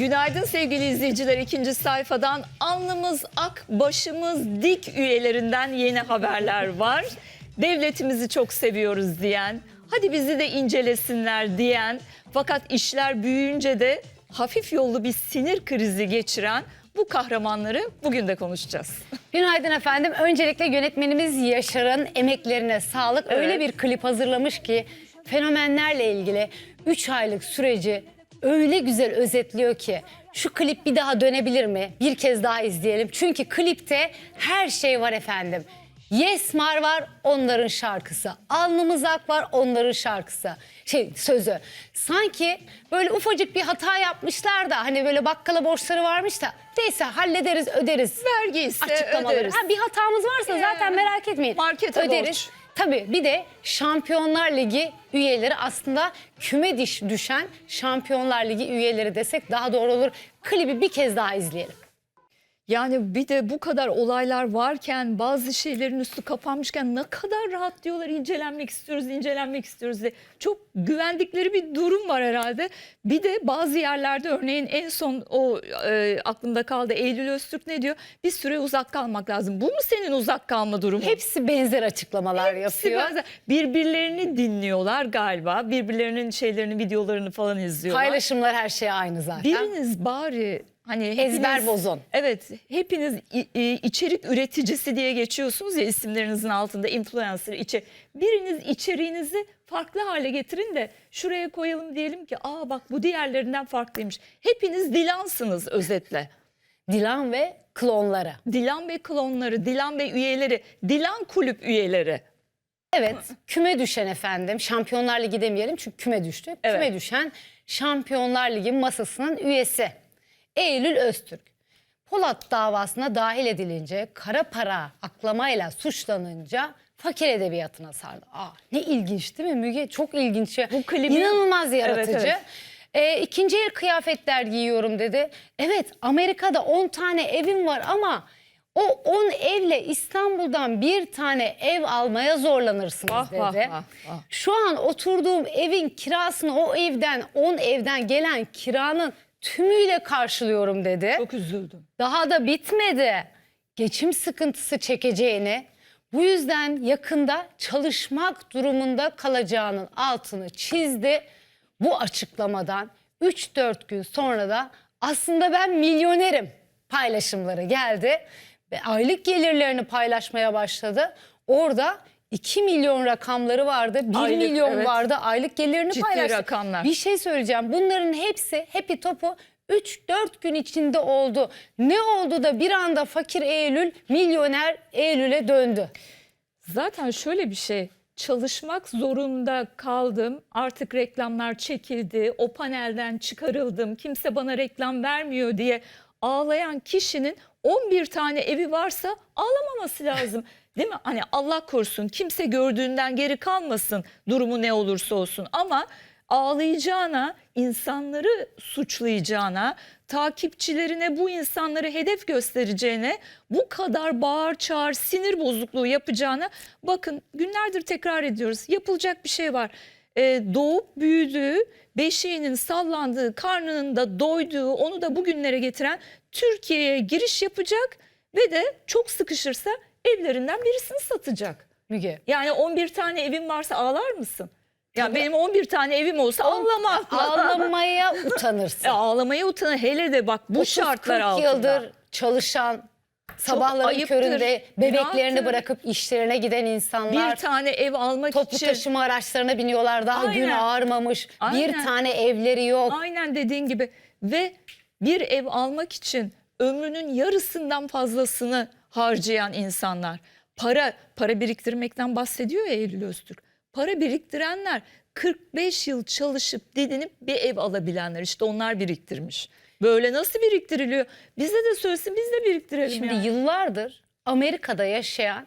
Günaydın sevgili izleyiciler. ikinci sayfadan alnımız ak, başımız dik üyelerinden yeni haberler var. Devletimizi çok seviyoruz diyen, hadi bizi de incelesinler diyen, fakat işler büyüyünce de hafif yollu bir sinir krizi geçiren bu kahramanları bugün de konuşacağız. Günaydın efendim. Öncelikle yönetmenimiz Yaşar'ın emeklerine sağlık. Öyle Evet. bir klip hazırlamış ki fenomenlerle ilgili 3 aylık süreci öyle güzel özetliyor ki şu klip bir daha dönebilir mi? Bir kez daha izleyelim. Çünkü klipte her şey var efendim. Yesmar var onların şarkısı. Alnımız ak var onların şarkısı. Şey sözü. Sanki böyle ufacık bir hata yapmışlar da hani böyle bakkala borçları varmış da neyse hallederiz öderiz Vergi ise açıklamaları. öderiz. Ha, bir hatamız varsa zaten merak etmeyin. Markete Öderiz. borç. Tabii bir de Şampiyonlar Ligi üyeleri aslında küme diş düşen Şampiyonlar Ligi üyeleri desek daha doğru olur. Klibi bir kez daha izleyelim. Yani bir de bu kadar olaylar varken bazı şeylerin üstü kapanmışken ne kadar rahat diyorlar incelenmek istiyoruz, incelenmek istiyoruz diye. Çok güvendikleri bir durum var herhalde. Bir de bazı yerlerde örneğin en son o e, aklımda kaldı Eylül Öztürk ne diyor? Bir süre uzak kalmak lazım. Bu mu senin uzak kalma durumu? Hepsi benzer açıklamalar Hepsi yapıyor. benzer. Birbirlerini dinliyorlar galiba. Birbirlerinin şeylerini, videolarını falan izliyorlar. Paylaşımlar her şey aynı zaten. Biriniz bari hani Ezber hepiniz- bozun. Evet, hepiniz içerik üreticisi diye geçiyorsunuz ya isimlerinizin altında influencer içe. Biriniz içeriğinizi farklı hale getirin de şuraya koyalım diyelim ki aa bak bu diğerlerinden farklıymış. Hepiniz Dilansınız özetle. Dilan ve klonları. Dilan Bey klonları, Dilan Bey üyeleri, Dilan kulüp üyeleri. Evet küme düşen efendim Şampiyonlar Ligi demeyelim çünkü küme düştü. Evet. Küme düşen Şampiyonlar Ligi masasının üyesi Eylül Öztürk. Polat davasına dahil edilince kara para aklamayla suçlanınca fakir edebiyatına sardı. Aa, ne ilginç değil mi Müge? Çok ilginç. Bu klibi- İnanılmaz yaratıcı. Evet, evet. Ee, ikinci el kıyafetler giyiyorum dedi. Evet Amerika'da 10 tane evim var ama o 10 evle İstanbul'dan bir tane ev almaya zorlanırsınız Vah, dedi. vah, vah, vah. Şu an oturduğum evin kirasını o evden 10 evden gelen kiranın tümüyle karşılıyorum dedi. Çok üzüldüm. Daha da bitmedi. Geçim sıkıntısı çekeceğini, bu yüzden yakında çalışmak durumunda kalacağının altını çizdi. Bu açıklamadan 3-4 gün sonra da aslında ben milyonerim paylaşımları geldi ve aylık gelirlerini paylaşmaya başladı. Orada 2 milyon rakamları vardı, 1 Aylık, milyon evet. vardı aylık gelirini Ciddi paylaştı. rakamlar. Bir şey söyleyeceğim. Bunların hepsi Happy Top'u 3-4 gün içinde oldu. Ne oldu da bir anda fakir Eylül milyoner Eylül'e döndü? Zaten şöyle bir şey. Çalışmak zorunda kaldım. Artık reklamlar çekildi. O panelden çıkarıldım. Kimse bana reklam vermiyor diye ağlayan kişinin 11 tane evi varsa ağlamaması lazım. Değil mi? Hani Allah korusun kimse gördüğünden geri kalmasın durumu ne olursa olsun ama ağlayacağına, insanları suçlayacağına, takipçilerine bu insanları hedef göstereceğine, bu kadar bağır çağır sinir bozukluğu yapacağına bakın günlerdir tekrar ediyoruz. Yapılacak bir şey var. Ee, doğup büyüdüğü, beşiğinin sallandığı, karnının da doyduğu, onu da bugünlere getiren Türkiye'ye giriş yapacak ve de çok sıkışırsa evlerinden birisini satacak. Müge. Yani 11 tane evin varsa ağlar mısın? Ya benim 11 tane evim olsa ağlamam. Ağlamaya utanırsın. E, ağlamaya utanır. Hele de bak bu 30 şartlar 40 altında. yıldır çalışan sabahların ayıptır, köründe bebeklerini günahtır. bırakıp işlerine giden insanlar bir tane ev almak toplu için. taşıma araçlarına biniyorlar daha gün Aynen. ağarmamış. Bir Aynen. tane evleri yok. Aynen dediğin gibi ve bir ev almak için ömrünün yarısından fazlasını harcayan insanlar. Para para biriktirmekten bahsediyor ya Eylül Öztürk. Para biriktirenler 45 yıl çalışıp didinip bir ev alabilenler işte onlar biriktirmiş. Böyle nasıl biriktiriliyor? Bize de söylesin biz de biriktirelim Şimdi yani. yıllardır Amerika'da yaşayan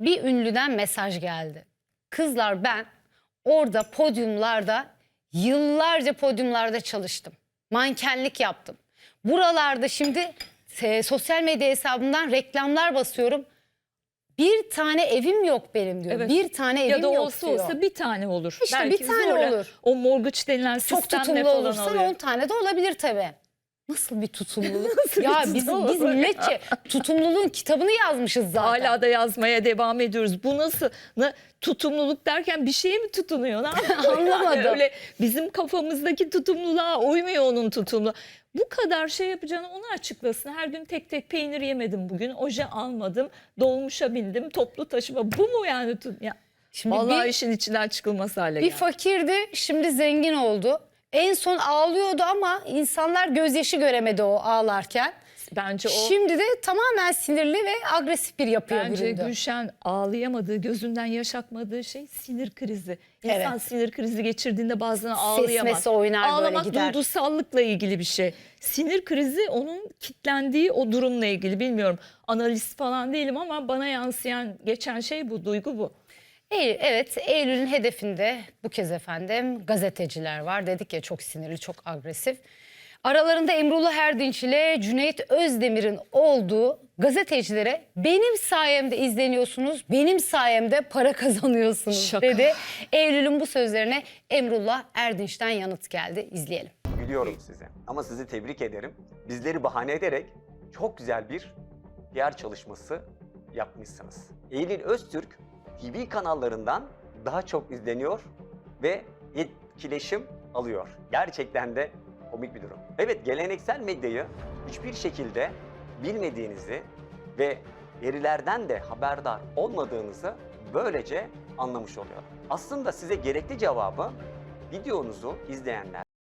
bir ünlüden mesaj geldi. Kızlar ben orada podyumlarda yıllarca podyumlarda çalıştım. Mankenlik yaptım. Buralarda şimdi e, sosyal medya hesabımdan reklamlar basıyorum. Bir tane evim yok benim diyor. Evet. Bir tane evim ya da yok olsa diyor. olsa bir tane olur. İşte bir tane zorla olur. O mortgage denilen Çok sistemle tutumlu falan olursan. 10 tane de olabilir tabii. Nasıl bir tutumluluk? Nasıl bir ya biz, biz tutumluluk? milletçe tutumluluğun kitabını yazmışız zaten. Hala da yazmaya devam ediyoruz. Bu nasıl na- tutumluluk derken bir şeye mi tutunuyor? Ne yapıyor? Yani Anlamadım. öyle bizim kafamızdaki tutumluluğa uymuyor onun tutumlu. Bu kadar şey yapacağını onu açıklasın. Her gün tek tek peynir yemedim bugün. Oje almadım. Dolmuşa bindim. Toplu taşıma. Bu mu yani? Ya, Şimdi vallahi bir- işin içinden çıkılmaz hale Bir geldi. fakirdi, şimdi zengin oldu. En son ağlıyordu ama insanlar gözyaşı göremedi o ağlarken. Bence o Şimdi de tamamen sinirli ve agresif bir yapıya Bence büründü. Gülşen ağlayamadığı, gözünden yaş akmadığı şey sinir krizi. İnsan Evet. sinir krizi geçirdiğinde bazen ağlayamaz. Sesmesi oynar böyle Ağlamak gider. duygusallıkla ilgili bir şey. Sinir krizi onun kitlendiği o durumla ilgili bilmiyorum. Analist falan değilim ama bana yansıyan geçen şey bu, duygu bu. Eylül, evet Eylül'ün hedefinde bu kez efendim gazeteciler var. Dedik ya çok sinirli, çok agresif. Aralarında Emrullah Erdinç ile Cüneyt Özdemir'in olduğu gazetecilere benim sayemde izleniyorsunuz, benim sayemde para kazanıyorsunuz Şaka. dedi. Eylül'ün bu sözlerine Emrullah Erdinç'ten yanıt geldi. İzleyelim. Gülüyorum size. Ama sizi tebrik ederim. Bizleri bahane ederek çok güzel bir PR çalışması yapmışsınız. Eylül Öztürk TV kanallarından daha çok izleniyor ve etkileşim alıyor. Gerçekten de komik bir durum. Evet geleneksel medyayı hiçbir şekilde bilmediğinizi ve verilerden de haberdar olmadığınızı böylece anlamış oluyor. Aslında size gerekli cevabı videonuzu izleyenler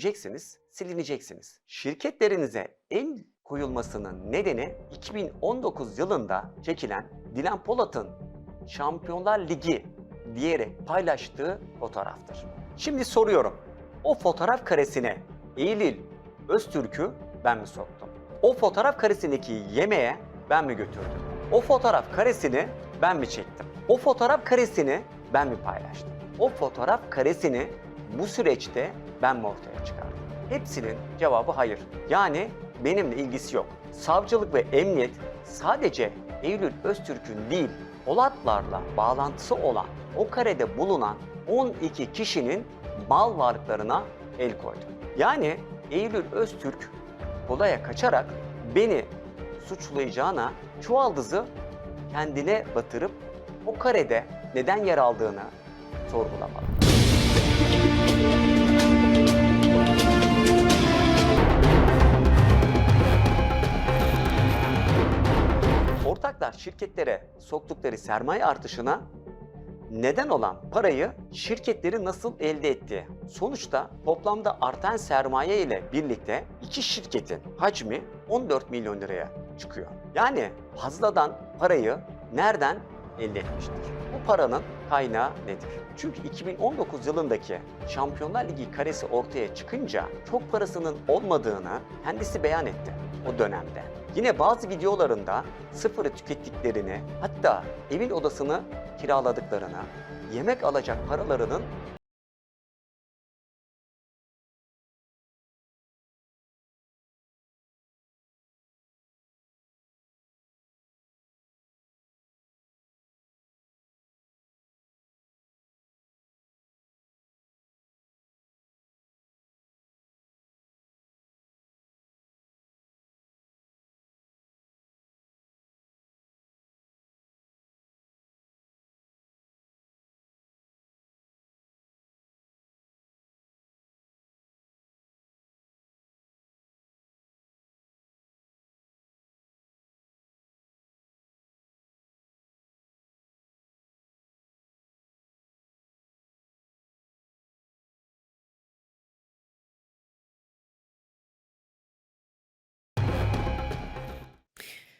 sileceksiniz, silineceksiniz. Şirketlerinize el koyulmasının nedeni 2019 yılında çekilen Dilan Polat'ın Şampiyonlar Ligi diyerek paylaştığı fotoğraftır. Şimdi soruyorum. O fotoğraf karesine Eylül Öztürk'ü ben mi soktum? O fotoğraf karesindeki yemeğe ben mi götürdüm? O fotoğraf karesini ben mi çektim? O fotoğraf karesini ben mi paylaştım? O fotoğraf karesini bu süreçte ben mi ortaya çıkardım? Hepsinin cevabı hayır. Yani benimle ilgisi yok. Savcılık ve emniyet sadece Eylül Öztürk'ün değil, Polatlarla bağlantısı olan o karede bulunan 12 kişinin mal varlıklarına el koydu. Yani Eylül Öztürk kolaya kaçarak beni suçlayacağına çuvaldızı kendine batırıp o karede neden yer aldığını sorgulamalı. Ortaklar şirketlere soktukları sermaye artışına neden olan parayı şirketleri nasıl elde etti? Sonuçta toplamda artan sermaye ile birlikte iki şirketin hacmi 14 milyon liraya çıkıyor. Yani fazladan parayı nereden elde etmiştir? Bu paranın kaynağı nedir? Çünkü 2019 yılındaki Şampiyonlar Ligi karesi ortaya çıkınca çok parasının olmadığını kendisi beyan etti. O dönemde. Yine bazı videolarında sıfırı tükettiklerini, hatta evin odasını kiraladıklarını, yemek alacak paralarının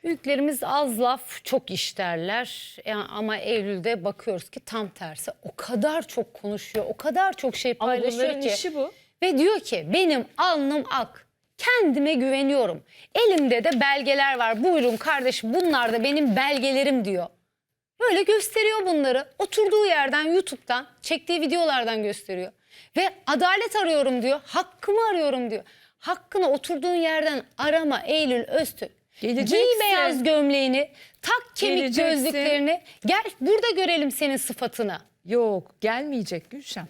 Büyüklerimiz az laf çok iş derler Ya ama Eylül'de bakıyoruz ki tam tersi o kadar çok konuşuyor o kadar çok şey Ama paylaşıyor bunların ki. işi bu. Ve diyor ki benim alnım ak. Kendime güveniyorum. Elimde de belgeler var. Buyurun kardeşim bunlar da benim belgelerim diyor. Böyle gösteriyor bunları. Oturduğu yerden YouTube'dan çektiği videolardan gösteriyor. Ve adalet arıyorum diyor. Hakkımı arıyorum diyor. Hakkını oturduğun yerden arama Eylül Öztürk. Geleceksin. Giy beyaz gömleğini, tak kemik Geleceksin. gözlüklerini. Gel burada görelim senin sıfatını. Yok gelmeyecek Gülşen.